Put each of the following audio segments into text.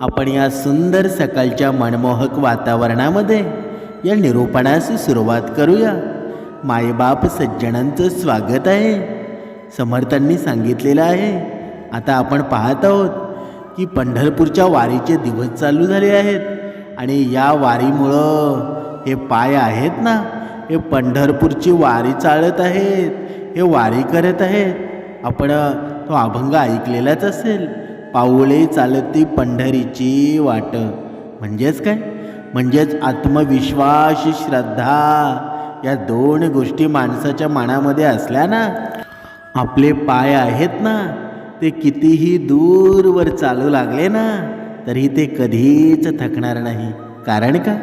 आपण या सुंदर सकाळच्या मनमोहक वातावरणामध्ये या निरूपणास सुरुवात करूया. मायबाप सज्जनांचं स्वागत आहे. समर्थांनी सांगितलेलं आहे. आता आपण पाहत आहोत की पंढरपूरच्या वारीचे दिवस चालू झाले आहेत आणि या वारीमुळं हे पाय आहेत ना हे पंढरपूरची वारी चालत आहेत हे वारी करत आहेत. आपण तो अभंग ऐकलेलाच असेल. पाऊले चालती पंढरीची वाट. म्हणजेच काय? म्हणजेच आत्मविश्वास श्रद्धा या दोन गोष्टी माणसाच्या मनामध्ये असल्या ना आपले पाय आहेत ना ते कितीही दूरवर चालू लागले ना तरी ते कधीच थकणार नाही. कारण का?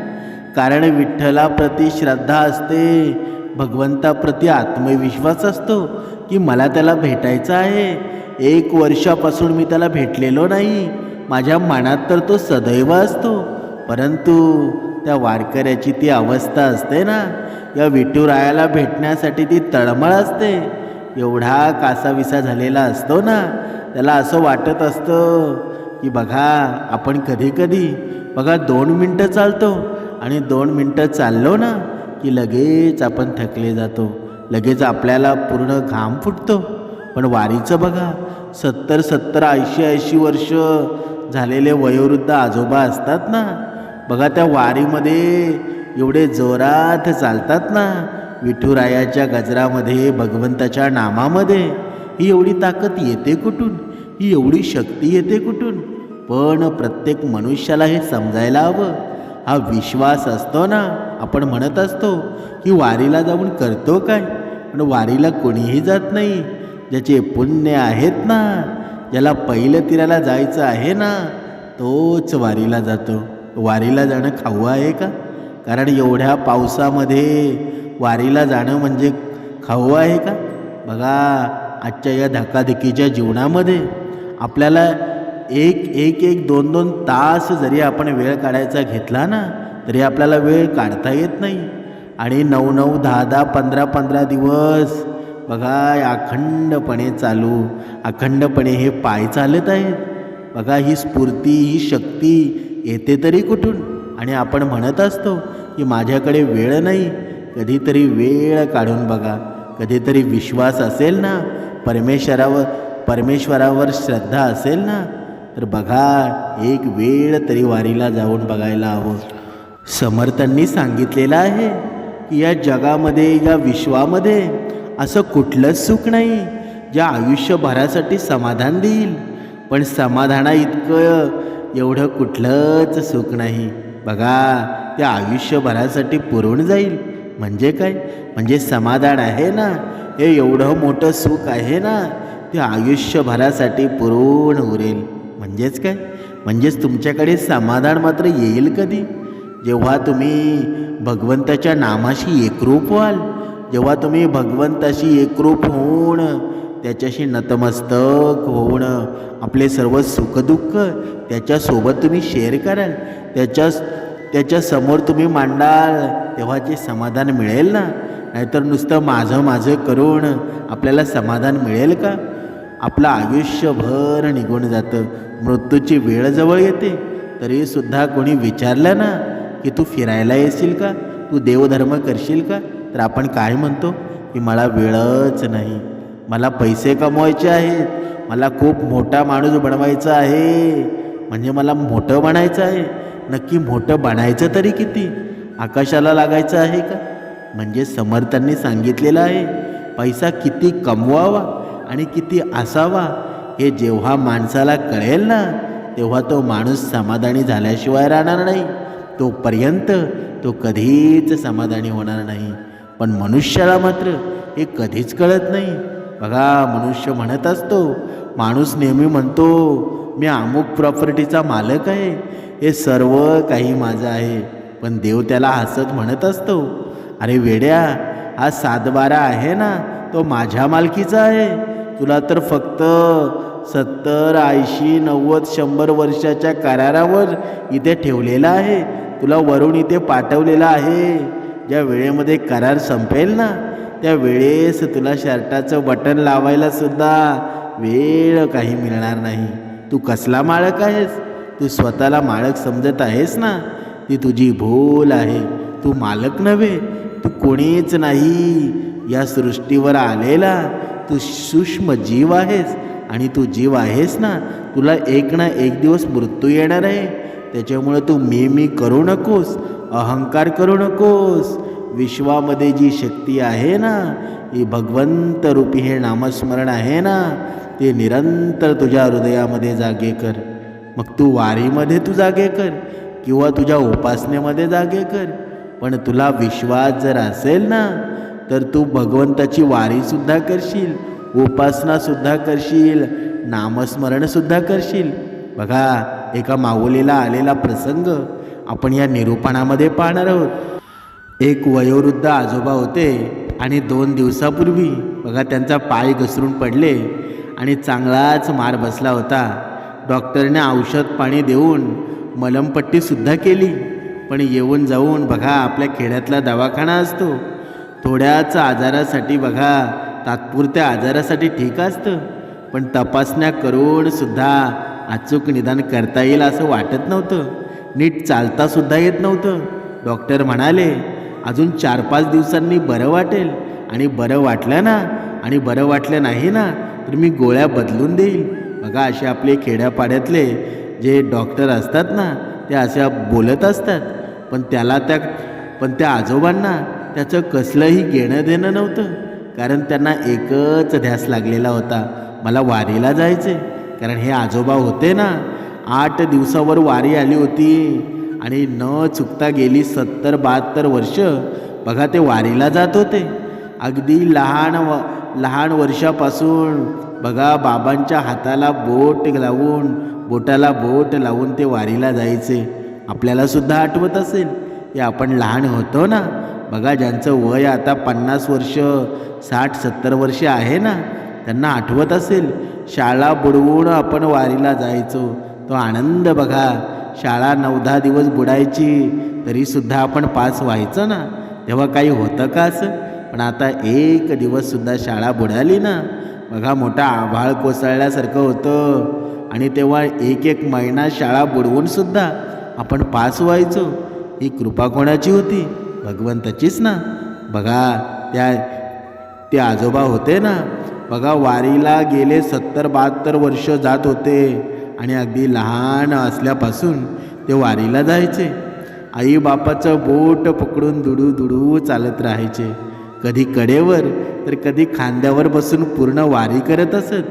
कारण विठ्ठलाप्रती श्रद्धा असते भगवंताप्रती आत्मविश्वास असतो की मला त्याला भेटायचं आहे एक वर्षापासून मी त्याला भेटलेलो नाही. माझ्या मनात तर तो सदैव असतो. परंतु त्या वारकऱ्याची ती अवस्था असते ना या विठुरायाला भेटण्यासाठी ती तळमळ असते. एवढा कासाविसा झालेला असतो ना त्याला असं वाटत असतं की बघा आपण कधी कधी बघा दोन मिनटं चालतो आणि दोन मिनटं चाललो ना की लगेच आपण थकले जातो. लगेच आपल्याला पूर्ण घाम फुटतो. पण वारीचं बघा सत्तर सत्तर ऐंशी ऐंशी वर्ष झालेले वयोवृद्ध आजोबा असतात ना बघा त्या वारीमध्ये एवढे जोरात चालतात ना विठुरायाच्या गजरामध्ये भगवंताच्या नामामध्ये. ही एवढी ताकद येते कुठून? ही एवढी शक्ती येते कुठून? पण प्रत्येक मनुष्याला हे समजायला हवं. हा विश्वास असतो ना आपण म्हणत असतो की वारीला जाऊन करतो काय? पण वारीला कोणीही जात नाही. ज्याचे पुण्य आहेत ना ज्याला पहिलं तिराला जायचं आहे ना तोच वारीला जातो. वारीला जाणं खाऊ आहे का? कारण एवढ्या पावसामध्ये वारीला जाणं म्हणजे खाऊ आहे का? बघा आजच्या या धकाधकीच्या जीवनामध्ये आपल्याला एक एक एक दोन दोन तास जरी आपण वेळ काढायचा घेतला ना तरी आपल्याला वेळ काढता येत नाही. आणि नऊ नऊ दहा दहा पंधरा पंधरा दिवस बघा अखंडपणे चालू. अखंडपणे हे पाय चालत आहेत. बघा ही स्फूर्ती ही शक्ती येते तरी कुठून? आणि आपण म्हणत असतो की माझ्याकडे वेळ नाही. कधीतरी वेळ काढून बघा. कधीतरी विश्वास असेल ना? परमेश्वरावर परमेश्वरावर श्रद्धा असेल ना? तर बघा एक वेळ तरी वारीला जाऊन बघायला हवं. समर्थांनी सांगितलेलं आहे की या जगामध्ये या विश्वामध्ये असं कुठलंच सुख नाही. जे आयुष्यभरासाठी समाधान देईल. पण समाधाना इतकं एवढं कुठलंच सुख नाही. बघा ते आयुष्यभरासाठी पुरवून जाईल. म्हणजे काय? म्हणजे समाधान आहे ना? हे एवढं मोठं सुख आहे ना? ते आयुष्यभरासाठी पुरवून उरेल. म्हणजेच काय? म्हणजेच तुमच्याकडे समाधान मात्र येईल कधी? जेव्हा तुम्ही भगवंताच्या नामाशी एकरूप व्हाल जेव्हा तुम्ही भगवंताशी एकरूप होऊन त्याच्याशी नतमस्तक होऊन आपले सर्व सुखदुःख त्याच्यासोबत तुम्ही शेअर कराल त्याच्या त्याच्यासमोर तुम्ही मांडाल तेव्हा जे समाधान मिळेल ना? नाहीतर नुसतं माझं माझं करून आपल्याला समाधान मिळेल का? आपलं आयुष्यभर निघून जातं. मृत्यूची वेळ जवळ येते. तरीसुद्धा कोणी विचारलं ना की तू फिरायला येशील का? तू देवधर्म करशील का? तर आपण काय म्हणतो की मला वेळच नाही. मला पैसे कमवायचे आहेत. मला खूप मोठा माणूस बनवायचा आहे. म्हणजे मला मोठं बनायचं आहे. नक्की मोठं बनायचं तरी किती? आकाशाला लागायचं आहे का? म्हणजे समर्थांनी सांगितलेलं आहे. पैसा किती कमवावा आणि किती असावा हे जेव्हा माणसाला कळेल ना तेव्हा तो माणूस समाधानी झाल्याशिवाय राहणार नाही. तोपर्यंत तो कधीच समाधानी होणार नाही. पण मनुष्याला मात्र हे कधीच कळत नाही. बघा मनुष्य म्हणत असतो माणूस नेहमी म्हणतो मी अमुक प्रॉपर्टीचा मालक आहे हे सर्व काही माझं आहे. पण देव त्याला हसत म्हणत असतो अरे वेड्या हा सातबारा आहे ना तो माझ्या मालकीचा आहे. तुला तर फक्त सत्तर ऐंशी नव्वद शंभर वर्षाच्या करारावर इथे ठेवलेला आहे. तुला वरून इथे पाठवलेला आहे. ज्या वेळेमध्ये करार संपेल ना त्या वेळेस तुला शर्टाचं बटन लावायला सुद्धा वेळ काही मिळणार नाही. तू कसला माळक आहेस? तू स्वतःला माळक समजत आहेस ना? ती तुझी भूल आहे. तू मालक नव्हे तू कोणीच नाही. या सृष्टीवर आलेला तू सूक्ष्म जीव आहेस आणि तू जीव आहेस ना तुला एक ना एक दिवस मृत्यू येणार आहे. त्याच्यामुळे तू मी मी करू नकोस. अहंकार करू नकोस. विश्वामध्ये जी शक्ती आहे ना ही भगवंत रूपी हे नामस्मरण आहे ना ते निरंतर तुझ्या हृदयामध्ये जागे कर. मग तू वारीमध्ये तू जागे कर किंवा तुझ्या उपासनेमध्ये जागे कर. पण तुला विश्वास जर असेल ना तर तू भगवंताची वारीसुद्धा करशील उपासनासुद्धा करशील नामस्मरणसुद्धा करशील. बघा एका माऊलीला आलेला प्रसंग आपण या निरूपणामध्ये पाहणार आहोत. एक वयोवृद्ध आजोबा होते आणि दोन दिवसापूर्वी बघा त्यांचा पाय घसरून पडले आणि चांगलाच मार बसला होता. डॉक्टरने औषध पाणी देऊन मलमपट्टीसुद्धा केली पण येऊन जाऊन बघा आपल्या खेड्यातला दवाखाना असतो. थोड्याच आजारासाठी बघा तात्पुरत्या आजारासाठी ठीक असतं पण तपासण्या करूनसुद्धा अचूक निदान करता येईल असं वाटत नव्हतं. नीट चालतासुद्धा येत नव्हतं. डॉक्टर म्हणाले अजून चार पाच दिवसांनी बरं वाटेल. आणि बरं वाटलं ना आणि बरं वाटलं नाही ना तर मी गोळ्या बदलून देईल. बघा असे आपले खेड्यापाड्यातले जे डॉक्टर असतात ना ते अशा बोलत असतात. पण त्याला त्या पण त्या आजोबांना त्याचं कसलंही घेणं देणं नव्हतं. कारण त्यांना एकच ध्यास लागलेला होता. मला वारीला जायचे कारण हे आजोबा होते ना आठ दिवसावर वारी आली होती. आणि न चुकता गेली सत्तर बहात्तर वर्ष. बघा ते वारीला जात होते. अगदी लहान व लहान वर्षापासून. बघा बाबांच्या हाताला बोट लावून बोटाला बोट लावून ते वारीला जायचे. आपल्याला सुद्धा आठवत असेल. हे आपण लहान होतो ना. बघा ज्यांचं वय आता पन्नास वर्ष साठ सत्तर वर्ष आहे ना त्यांना आठवत असेल. शाळा बुडवून आपण वारीला जायचो. तो आनंद बघा. शाळा नऊ दहा दिवस बुडायची तरीसुद्धा आपण पास व्हायचं ना? तेव्हा काही होतं का असं? पण आता एक दिवससुद्धा शाळा बुडाली ना? बघा मोठा आभाळ कोसळल्यासारखं होतं. आणि तेव्हा एक एक महिना शाळा बुडवूनसुद्धा आपण पास व्हायचो. ही कृपा कोणाची होती? भगवंताचीच ना? बघा त्या ते आजोबा होते ना? बघा वारीला गेले सत्तर बहात्तर वर्ष जात होते. आणि अगदी लहान असल्यापासून ते वारीला जायचे. आई बापाचं बोट पकडून दुडू दुडू चालत राहायचे. कधी कडेवर तर कधी खांद्यावर बसून पूर्ण वारी करत असत.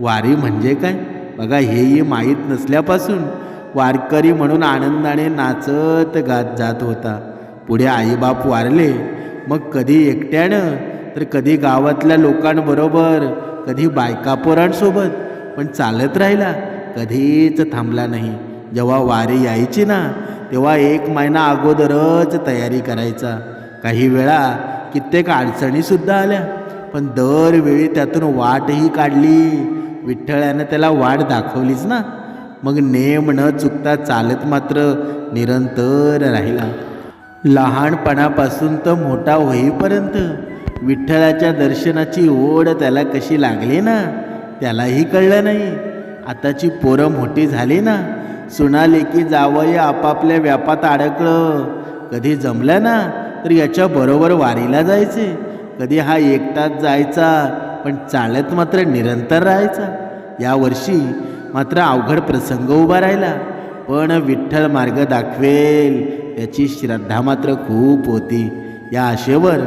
वारी म्हणजे काय? बघा हेही माहीत नसल्यापासून वारकरी म्हणून आनंदाने नाचत गात जात होता. पुढे आईबाप वारले. मग कधी एकट्यानं तर कधी गावातल्या लोकांबरोबर कधी बायका पोरांसोबत पण चालत राहिला. कधीच थांबला नाही. जेव्हा वारी यायची ना तेव्हा एक महिना अगोदरच तयारी करायचा. काही वेळा कित्येक अडचणीसुद्धा आल्या पण दरवेळी त्यातून वाटही काढली. विठ्ठळानं त्याला वाट दाखवलीच ना. मग नेम न चुकता चालत मात्र निरंतर राहिला. लहानपणापासून तर मोठा होईपर्यंत विठ्ठलाच्या दर्शनाची ओढ त्याला कशी लागली ना त्यालाही कळलं नाही. आताची पोरं मोठी झाली ना सुनाले की जावई आपापल्या व्यापात अडकलं. कधी जमलं ना तर याच्याबरोबर वारीला जायचे. कधी हा एकटाच जायचा पण चालत मात्र निरंतर राहायचा. यावर्षी मात्र अवघड प्रसंग उभा राहिला. पण विठ्ठल मार्ग दाखवेल त्याची श्रद्धा मात्र खूप होती. या आशेवर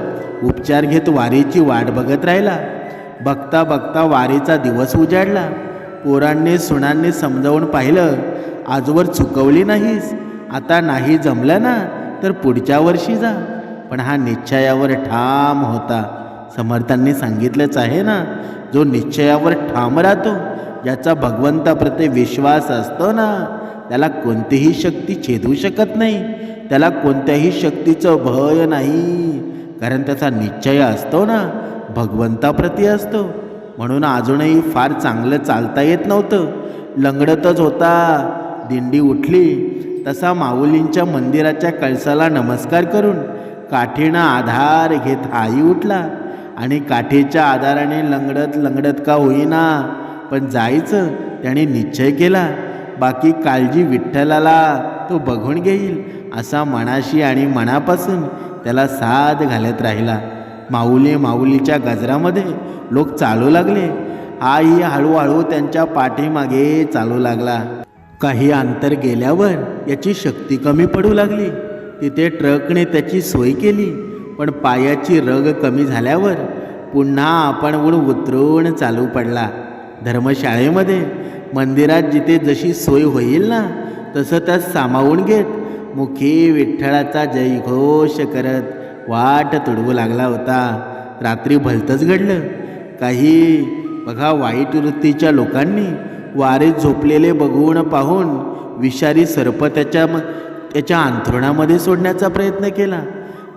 उपचार घेत वारीची वाट बघत राहिला. बघता बघता वारीचा दिवस उजाडला. पोरांनी सुनांनी समजावून पाहिलं आजवर चुकवली नाहीस आता नाही जमलं ना तर पुढच्या वर्षी जा. पण हा निश्चयावर ठाम होता. समर्थांनी सांगितलंच आहे ना जो निश्चयावर ठाम राहतो ज्याचा भगवंताप्रती विश्वास असतो ना त्याला कोणतीही शक्ती छेदू शकत नाही त्याला कोणत्याही शक्तीचं भय नाही. कारण त्याचा निश्चय असतो ना भगवंताप्रती असतो. म्हणून अजूनही फार चांगलं चालता येत नव्हतं. लंगडतच होता. दिंडी उठली. तसा माऊलींच्या मंदिराच्या कळसाला नमस्कार करून काठीनं आधार घेत हाही उठला. आणि काठीच्या आधाराने लंगडत लंगडत का होईना पण जायचं त्याने निश्चय केला. बाकी काळजी विठ्ठलाला तो बघून घेईल असा मनाशी आणि मनापासून त्याला साथ घालत राहिला. माऊली माऊलीच्या गजरामध्ये लोक चालू लागले. आई हळूहळू त्यांच्या पाठीमागे चालू लागला. काही अंतर गेल्यावर याची शक्ती कमी पडू लागली. तिथे ट्रकने त्याची सोय केली पण पायाची रग कमी झाल्यावर पुन्हा आपण उड उतरून चालू पडला. धर्मशाळेमध्ये मंदिरात जिथे जशी सोय होईल ना तसं त्यात सामावून घेत मुखी विठ्ठलाचा जयघोष करत वाट तुडवू लागला होता. रात्री भलतंच घडलं. काही बघा वाईट वृत्तीच्या लोकांनी वारीत झोपलेले बघून पाहून विषारी सर्प त्याच्या म त्याच्या अंथरुणामध्ये सोडण्याचा प्रयत्न केला.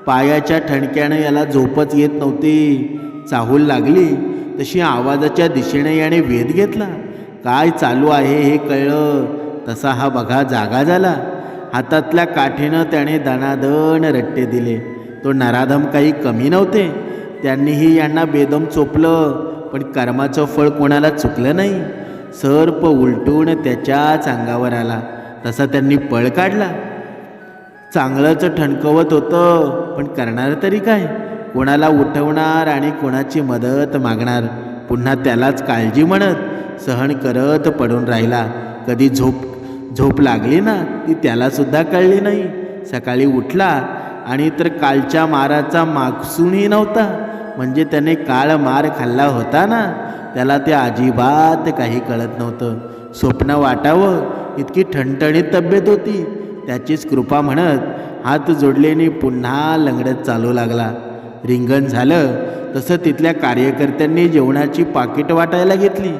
पायाच्या ठणक्यानं याला झोपच येत नव्हती. चाहूल लागली. तशी आवाजाच्या दिशेने याने वेध घेतला. काय चालू आहे हे कळलं. तसा हा बघा जागा झाला. हातातल्या काठीनं त्याने दणादण रट्टे दिले. तो नराधम काही कमी नव्हते. त्यांनीही यांना बेदम चोपलं पण कर्माचं फळ कोणाला चुकलं नाही. सर्प उलटून त्याच्याच अंगावर आला. तसा त्यांनी पळ काढला. चांगलंच ठणकवत होतं पण करणार तरी काय? कोणाला उठवणार आणि कोणाची मदत मागणार? पुन्हा त्यालाच काळजी म्हणत सहन करत पडून राहिला. कधी झोप झोप लागली ना ती त्यालासुद्धा कळली नाही. सकाळी उठला आणि तर कालच्या माराचा मागसूनही नव्हता. म्हणजे त्याने काळ मार खाल्ला होता ना? त्याला ते अजिबात काही कळत नव्हतं. स्वप्न वाटावं इतकी ठणठणीत तब्येत होती. त्याचीच कृपा म्हणत हात जोडलेने पुन्हा लंगडत चालू लागला. रिंगण झालं तसं तिथल्या कार्यकर्त्यांनी जेवणाची पाकिट वाटायला घेतली.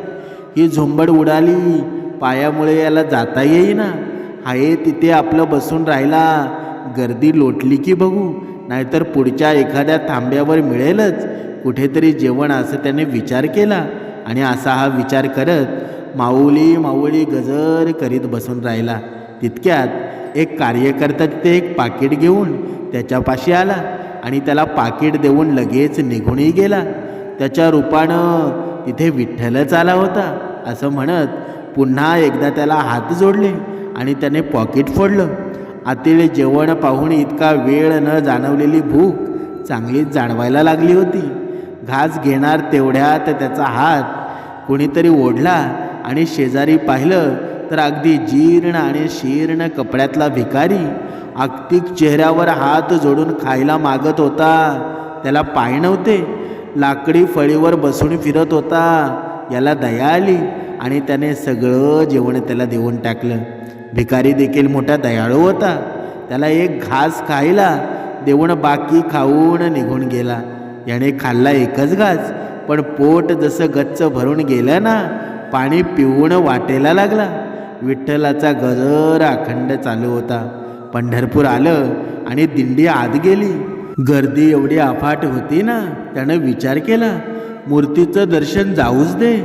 ही झोंबड उडाली पायामुळे याला जाता येईना. हाये तिथे आपलं बसून राहिला गर्दी लोटली की बघू? नाहीतर पुढच्या एखाद्या थांब्यावर मिळेलच. कुठेतरी जेवण असं त्याने विचार केला. आणि असा हा विचार करत माऊली माऊली गजर करीत बसून राहिला. तितक्यात एक कार्यकर्ता तिथे एक पाकिट घेऊन त्याच्यापाशी आला आणि त्याला पाकिट देऊन लगेच निघूनही गेला. त्याच्या रूपानं तिथे विठ्ठलच आला होता असं म्हणत पुन्हा एकदा त्याला हात जोडले आणि त्याने पॉकेट फोडलं. आतील जेवण पाहून इतका वेळ न जाणवलेली भूक चांगलीच जाणवायला लागली होती. घास घेणार तेवढ्यात त्याचा हात कोणीतरी ओढला आणि शेजारी पाहिलं तर अगदी जीर्ण आणि शीर्ण कपड्यातला भिकारी आक्तिक चेहऱ्यावर हात जोडून खायला मागत होता. त्याला पाय नव्हते. लाकडी फळीवर बसून फिरत होता. याला दया आली आणि त्याने सगळं जेवण त्याला देऊन टाकलं. भिकारी देखील मोठा दयाळू होता. त्याला एक घास खायला देऊन बाकी खाऊन निघून गेला. याने खाल्ला एकच घास पण पोट जसं गच्च भरून गेलं ना पाणी पिऊन वाटेला लागला. विठ्ठलाचा गजर अखंड चालू होता. पंढरपूर आलं आणि दिंडी आत गेली. गर्दी एवढी अफाट होती ना त्यानं विचार केला मूर्तीचं दर्शन जाऊच दे.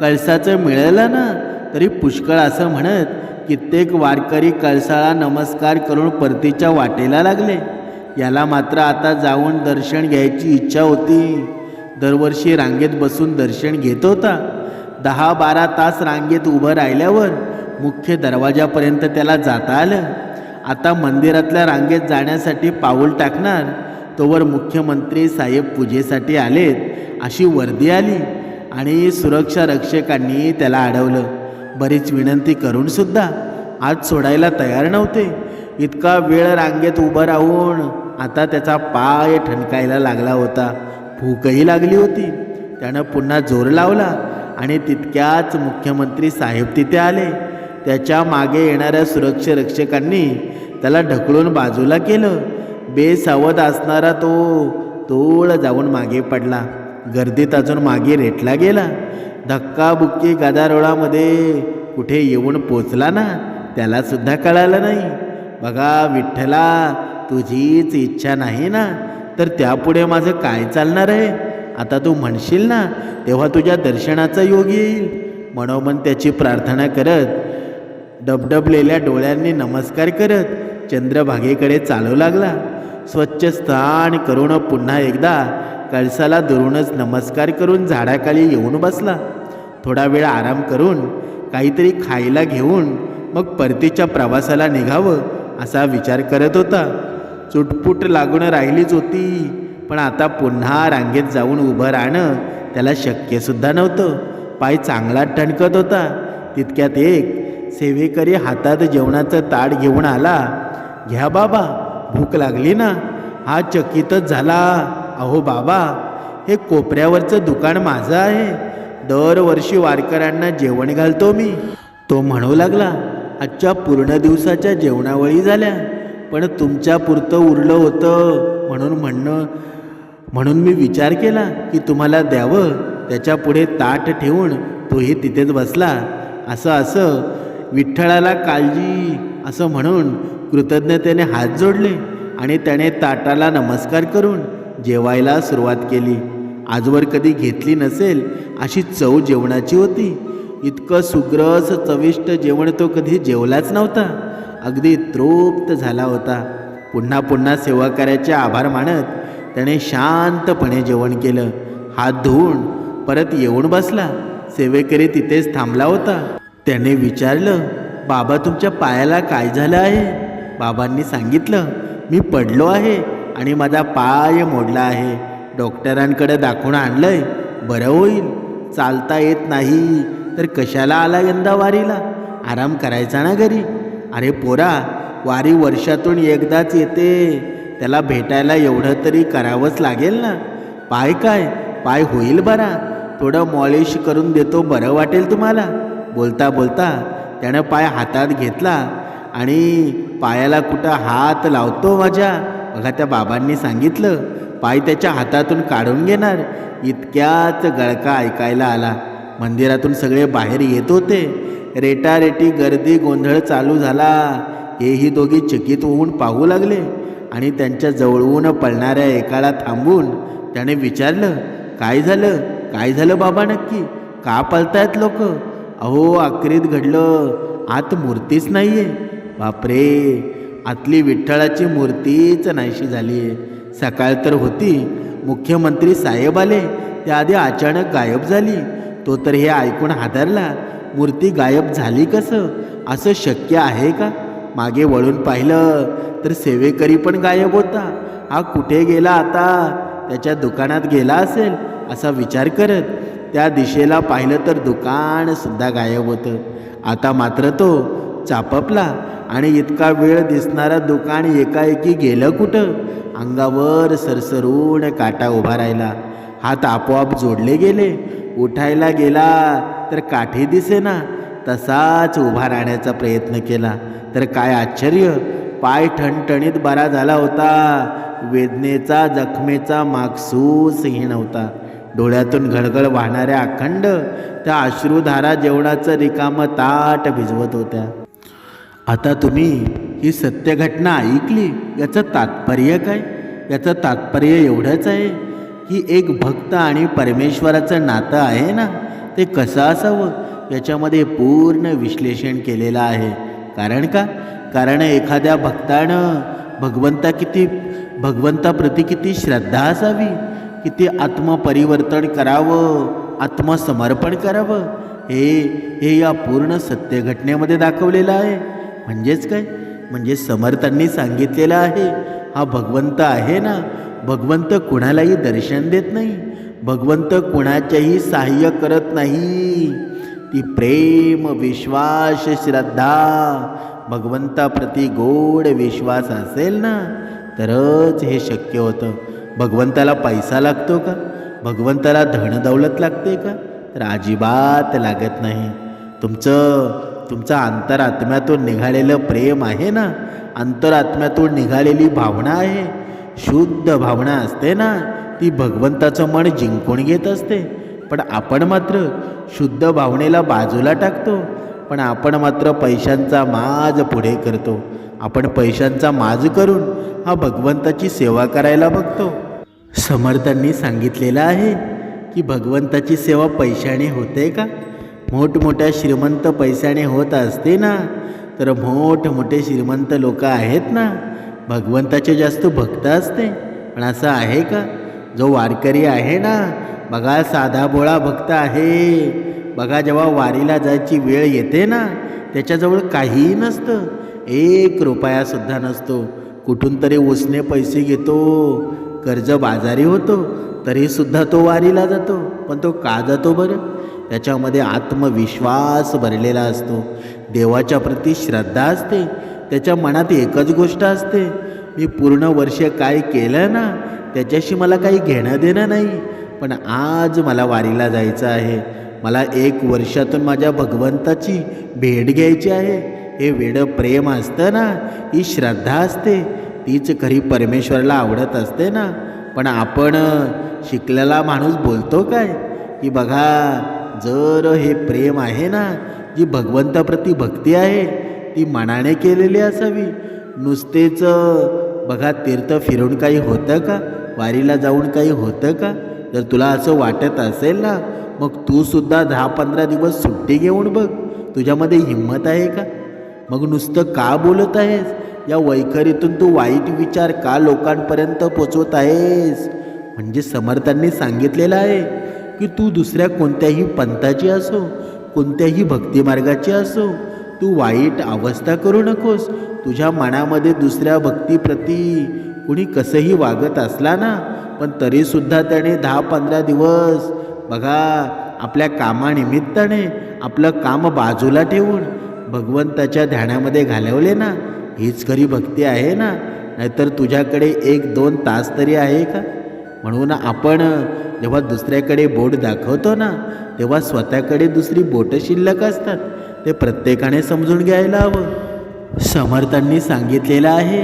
कळसाचं मिळालं ना तरी पुष्कळ असं म्हणत कित्येक वारकरी कळसाळा नमस्कार करून परतीच्या वाटेला लागले. याला मात्र आता जाऊन दर्शन घ्यायची इच्छा होती. दरवर्षी रांगेत बसून दर्शन घेत होता. दहा बारा तास रांगेत उभं राहिल्यावर मुख्य दरवाजापर्यंत त्याला जाता आलं. आता मंदिरातल्या रांगेत जाण्यासाठी पाऊल टाकणार तोवर मुख्यमंत्री साहेब पूजेसाठी आलेत अशी वर्दी आली आणि सुरक्षा रक्षकांनी त्याला अडवलं. बरीच विनंती करूनसुद्धा आज सोडायला तयार नव्हते. इतका वेळ रांगेत उभं राहून आता त्याचा पाय ठणकायला लागला होता. भूकही लागली होती. त्यानं पुन्हा जोर लावला आणि तितक्याच मुख्यमंत्री साहेब तिथे आले. त्याच्यामागे येणाऱ्या सुरक्षारक्षकांनी त्याला ढकलून बाजूला केलं. बेसावध असणारा तो तोळ जाऊन मागे पडला. गर्दीत अजून मागे रेटला गेला. धक्काबुक्की गदारोळामध्ये कुठे येऊन पोचला ना त्यालासुद्धा कळालं नाही. बघा विठ्ठला तुझीच इच्छा नाही ना तर त्यापुढे माझं काय चालणार आहे? आता तू म्हणशील ना तेव्हा तुझ्या दर्शनाचा योग येईल. मनोमन त्याची प्रार्थना करत डबडबलेल्या डोळ्यांनी नमस्कार करत चंद्रभागेकडे चालू लागला. स्वच्छ स्थान करून पुन्हा एकदा कळसाला दुरूनच नमस्कार करून झाडाखाली येऊन बसला. थोडा वेळ आराम करून काहीतरी खायला घेऊन मग परतीच्या प्रवासाला निघावं असा विचार करत होता. चुटपुट लागून राहिलीच होती पण आता पुन्हा रांगेत जाऊन उभं राहणं त्याला शक्यसुद्धा नव्हतं. पाय चांगला ठणकत होता. तितक्यात एक सेवेकरी हातात जेवणाचं ताट घेऊन आला. घ्या बाबा भूक लागली ना? हा चकितच झाला. अहो बाबा हे कोपऱ्यावरचं दुकान माझं आहे. दरवर्षी वारकऱ्यांना जेवण घालतो मी. तो म्हणू लागला आजच्या पूर्ण दिवसाच्या जेवणावळी झाल्या पण तुमच्या पुरतं उरलं होतं म्हणून म्हणणं म्हणून मी विचार केला की तुम्हाला द्यावं त्याच्या पुढे ताट ठेवून तोही तिथेच बसला. असं असं विठ्ठलाला काळजी असं म्हणून कृतज्ञतेने हात जोडले आणि त्याने ताटाला नमस्कार करून जेवायला सुरुवात केली. आजवर कधी घेतली नसेल अशी चव जेवणाची होती. इतकं सुग्रस चविष्ट जेवण तो कधी जेवलाच नव्हता. अगदी तृप्त झाला होता. पुन्हा पुन्हा सेवाकार्याचे आभार मानत त्याने शांतपणे जेवण केलं. हात धुवून परत येऊन बसला. सेवेकरी तिथेच थांबला होता. त्याने विचारलं बाबा तुमच्या पायाला काय झालं आहे? बाबांनी सांगितलं मी पडलो आहे आणि माझा पाय मोडला आहे. डॉक्टरांकडे दाखवून आणलंय. बरं होईल. चालता येत नाही. तर कशाला आला यंदा वारीला? आराम करायचा ना घरी? अरे पोरा वारी वर्षातून एकदाच येते. त्याला भेटायला एवढं तरी करावंच लागेल ना? पाय काय? पाय होईल बरा. थोडं मॉलिश करून देतो बरं वाटेल तुम्हाला? बोलता बोलता त्यानं पाय हातात घेतला आणि पायाला कुठं हात लावतो माझ्या? बघा त्या बाबांनी सांगितलं. पाय त्याच्या हातातून काढून घेणार. इतक्याच गळका ऐकायला आला. मंदिरातून सगळे बाहेर येत होते. रेटारेटी गर्दी गोंधळ चालू झाला. हेही दोघी चकित होऊन पाहू लागले आणि त्यांच्या जवळून पळणाऱ्या एकाला थांबून त्याने विचारलं काय झालं? काय झालं बाबा नक्की? का पळतायत लोक? अहो आक्रीत घडलं आत मूर्तीच नाही आहे बापरे! आतली विठ्ठलाची मूर्तीच नाहीशी झाली आहे सकाळ तर होती. मुख्यमंत्री साहेब आले. त्याआधी अचानक गायब झाली. तो तर हे ऐकून हादरला. मूर्ती गायब झाली कसं? असं शक्य आहे का? मागे वळून पाहिलं तर सेवेकरी पण गायब होता. हा कुठे गेला आता? त्याच्या दुकानात गेला असेल असा विचार करत त्या दिशेला पाहिलं तर दुकानसुद्धा गायब होतं. आता मात्र तो चापपला आणि इतका वेळ दिसणारा दुकान एकाएकी गेलं कुठं? अंगावर सरसरून काटा उभा राहिला. हात आपोआप जोडले गेले. उठायला गेला तर काठी दिसेना. तसाच उभा राहण्याचा प्रयत्न केला. तर काय आश्चर्य! पाय ठणठणीत बरा झाला होता. वेदनेचा जखमेचा मागसूसही नव्हता. डोळ्यातून घडघड वाहणाऱ्या अखंड त्या अश्रुधारा जेवणाचं रिकामं ताट भिजवत होत्या. आता तुम्ही ही सत्यघटना ऐकली याचं तात्पर्य काय? याचं तात्पर्य एवढंच आहे की एक भक्त आणि परमेश्वराचं नातं आहे ना ते कसं असावं? याच्यामध्ये पूर्ण विश्लेषण केलेलं आहे. कारण का? कारण एखाद्या भक्तानं भगवंता किती भगवंताप्रती किती श्रद्धा असावी किती आत्मपरिवर्तन करावं आत्मसमर्पण करावं हे हे या पूर्ण सत्यघटनेमध्ये दाखवलेलं आहे. म्हणजेच काय? म्हणजे समर्थांनी सांगितलेलं आहे. हा भगवंत आहे ना? भगवंत कुणालाही दर्शन देत नाही. भगवंत कुणाच्याही सहाय्य करत नाही. ती प्रेम विश्वास श्रद्धा भगवंताप्रती गोड विश्वास असेल ना? तरच हे शक्य होतं. भगवंताला पैसा लागतो का? भगवंताला धन दौलत लागते का? तर अजिबात लागत नाही. तुमचं तुमचा अंतरात्म्यातून निघालेलं प्रेम आहे ना? अंतरात्म्यातून निघालेली भावना आहे. शुद्ध भावना असते ना? ती भगवंताचं मन जिंकून घेत असते. पण आपण मात्र शुद्ध भावनेला बाजूला टाकतो. पण आपण मात्र पैशांचा माज पुढे करतो. आपण पैशांचा माज करून हा भगवंताची सेवा करायला बघतो. समर्थांनी सांगितलेलं आहे की भगवंताची सेवा पैशाने होते का? मोठमोठ्या श्रीमंत पैशाने होत असते ना? तर मोठमोठे श्रीमंत लोक आहेत ना? भगवंताचे जास्त भक्त असते. पण असं आहे का? जो वारकरी आहे ना? बघा साधा बोळा भक्त आहे. बघा जेव्हा वारीला जायची वेळ येते ना त्याच्याजवळ काहीही नसतं. एक रुपयासुद्धा नसतो. कुठून तरी उसने पैसे घेतो. कर्ज बाजारी होतो. तरीसुद्धा तो वारीला जातो. पण तो का जातो बरं? त्याच्यामध्ये आत्मविश्वास भरलेला असतो. देवाच्या प्रती श्रद्धा असते. त्याच्या मनात एकच गोष्ट असते. मी पूर्ण वर्ष काय केलं ना त्याच्याशी मला काही घेणं देणं नाही. पण आज मला वारीला जायचं आहे. मला एक वर्षातून माझ्या भगवंताची भेट घ्यायची आहे. हे वेडं प्रेम असतं ना ही श्रद्धा असते. तीच खरी परमेश्वराला आवडत असते ना. पण आपण शिकलेला माणूस बोलतो काय? की बघा जर हे प्रेम आहे ना जी भगवंताप्रती भक्ती आहे ती मनाने केलेली असावी. नुसतेच बघा तीर्थ फिरून काही होतं का? वारीला जाऊन काही होतं का? जर तुला असं वाटत असेल ना मग तू सुद्धा दहा पंधरा दिवस सुट्टी घेऊन बघ. तुझ्यामध्ये हिंमत आहे का? मग नुसतं का बोलत आहेस? या वैखरीतून तू वाईट विचार का लोकांपर्यंत पोचवत आहेस? म्हणजे समर्थांनी सांगितलेलं आहे. की तू दुसऱ्या कोणत्याही पंथाची असो कोणत्याही भक्तिमार्गाची असो तू वाईट अवस्था करू नकोस. तुझ्या मनामध्ये दुसऱ्या भक्तीप्रती कुणी कसंही वागत असला ना पण तरीसुद्धा त्याने दहा पंधरा दिवस बघा आपल्या कामानिमित्ताने आपलं काम बाजूला ठेवून भगवंताच्या ध्यानामध्ये घालवले ना हीच खरी भक्ती आहे ना? नाहीतर तुझ्याकडे एक दोन तास तरी आहे का? म्हणून आपण जेव्हा दुसऱ्याकडे बोट दाखवतो ना तेव्हा स्वतःकडे दुसरी बोटं शिल्लक असतात. ते प्रत्येकाने समजून घ्यायला हवं. समर्थांनी सांगितलेलं आहे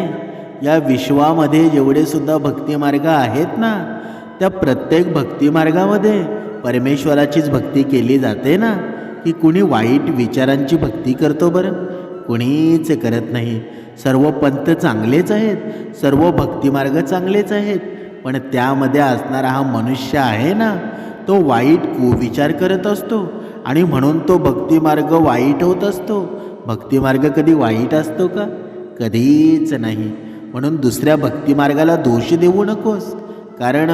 या विश्वामध्ये जेवढे सुद्धा भक्तिमार्ग आहेत ना त्या प्रत्येक भक्तिमार्गामध्ये परमेश्वराचीच भक्ती केली जाते ना की कुणी वाईट विचारांची भक्ती करतो बरं? कुणीच करत नाही. सर्व पंथ चांगलेच आहेत सर्व भक्तिमार्ग चांगलेच आहेत. पण त्यामध्ये असणारा हा मनुष्य आहे ना तो वाईट कुविचार करत असतो. आणि म्हणून तो भक्तिमार्ग वाईट होत असतो. भक्तिमार्ग कधी वाईट असतो का? कधीच नाही. म्हणून दुसऱ्या भक्तिमार्गाला दोष देऊ नकोस. कारण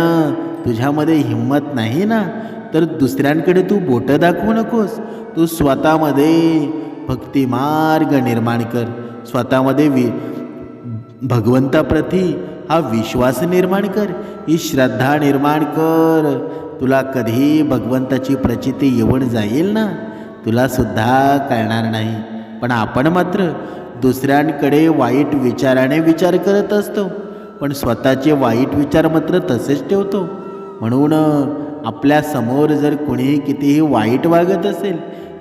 तुझ्यामध्ये हिंमत नाही ना तर दुसऱ्यांकडे तू बोटं दाखवू नकोस. तू स्वतःमध्ये भक्तिमार्ग निर्माण कर. स्वतःमध्ये वि भगवंताप्रती हा विश्वास निर्माण कर ही श्रद्धा निर्माण कर. तुला कधी भगवंताची प्रचिती येऊन जाईल ना. तुलासुद्धा कळणार नाही. पण आपण मात्र दुसऱ्यांकडे वाईट विचाराने विचार करत असतो. पण स्वतःचे वाईट विचार मात्र तसेच ठेवतो. म्हणून आपल्यासमोर जर कोणीही कितीही वाईट वागत असेल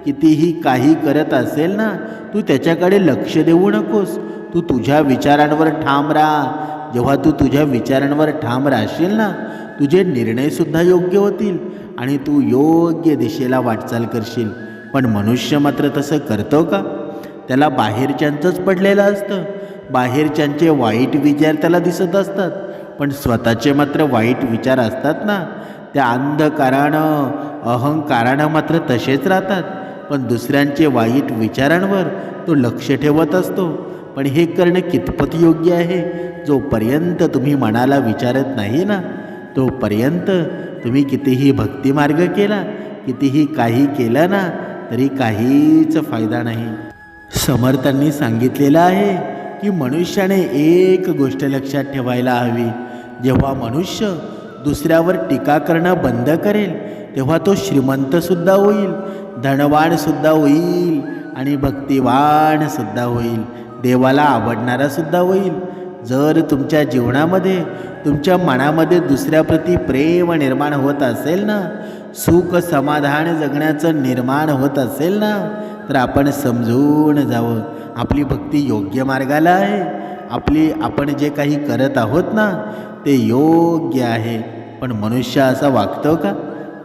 कितीही काही करत असेल ना तू त्याच्याकडे लक्ष देऊ नकोस. तू तुझ्या विचारांवर ठाम राहा. जेव्हा तू तुझ्या विचारांवर ठाम राहशील ना तुझे निर्णयसुद्धा योग्य होतील आणि तू योग्य दिशेला वाटचाल करशील. पण मनुष्य मात्र तसं करतो का? त्याला बाहेरच्यांचंच पडलेलं असतं. बाहेरच्यांचे वाईट विचार त्याला दिसत असतात. पण स्वतःचे मात्र वाईट विचार असतात ना. त्या अंधकारानं अहंकारानं मात्र तसेच राहतात. पण दुसऱ्यांचे वाईट विचारांवर तो लक्ष ठेवत असतो. पण हे करणं कितपत योग्य आहे? जोपर्यंत तुम्ही मनाला विचारत नाही ना तोपर्यंत तुम्ही कितीही भक्तिमार्ग केला कितीही काही केलं ना तरी काहीच फायदा नाही. समर्थांनी सांगितलेलं आहे की मनुष्याने एक गोष्ट लक्षात ठेवायला हवी. जेव्हा मनुष्य दुसऱ्यावर टीका करणं बंद करेल तेव्हा तो श्रीमंतसुद्धा होईल धनवानसुद्धा होईल आणि भक्तिवानसुद्धा होईल. देवाला आवडणारासुद्धा होईल. जर तुमच्या जीवनामध्ये तुमच्या मनामध्ये दुसऱ्याप्रती प्रेम निर्माण होत असेल ना सुख समाधान जगण्याचं निर्माण होत असेल ना तर आपण समजून जावं. आपली भक्ती योग्य मार्गाला आहे. आपली आपण जे काही करत आहोत ना ते योग्य आहे. पण मनुष्य असा वागतो का?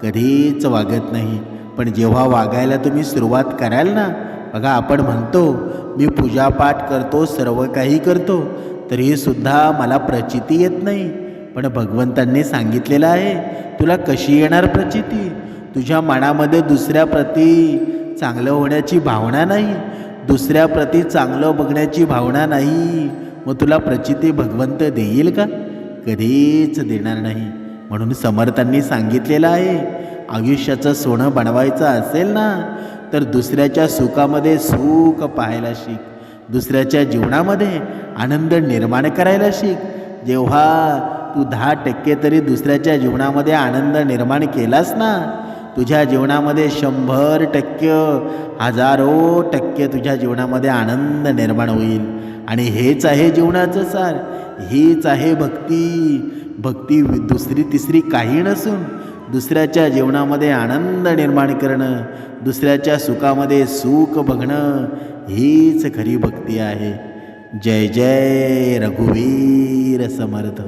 कधीच वागत नाही. पण जेव्हा वागायला तुम्ही सुरुवात कराल ना बघा आपण म्हणतो मी पूजापाठ करतो सर्व काही करतो तरीसुद्धा मला प्रचिती येत नाही. पण भगवंतांनी सांगितलेलं आहे तुला कशी येणार प्रचिती? तुझ्या मनामध्ये दुसऱ्या प्रती चांगलं होण्याची भावना नाही दुसऱ्या प्रती चांगलं बघण्याची भावना नाही. मग तुला प्रचिती भगवंत देईल का? कधीच देणार नाही. म्हणून समर्थांनी सांगितलेलं आहे आयुष्याचं सोनं बनवायचं असेल ना तर दुसऱ्याच्या सुखामध्ये सुख पाहायला शिक. दुसऱ्याच्या जीवनामध्ये आनंद निर्माण करायला शिक. जेव्हा तू दहा टक्के तरी दुसऱ्याच्या जीवनामध्ये आनंद निर्माण केलास ना तुझ्या जीवनामध्ये शंभर टक्के हजारो टक्के तुझ्या जीवनामध्ये आनंद निर्माण होईल. आणि हेच आहे जीवनाचं सार. हीच आहे भक्ती. भक्ती दुसरी तिसरी काही नसून. दुसऱ्याच्या जीवनामध्ये आनंद निर्माण करणं दुसऱ्याच्या सुखामध्ये सुख बघणं हीच खरी भक्ती आहे. जय जय रघुवीर समर्थ.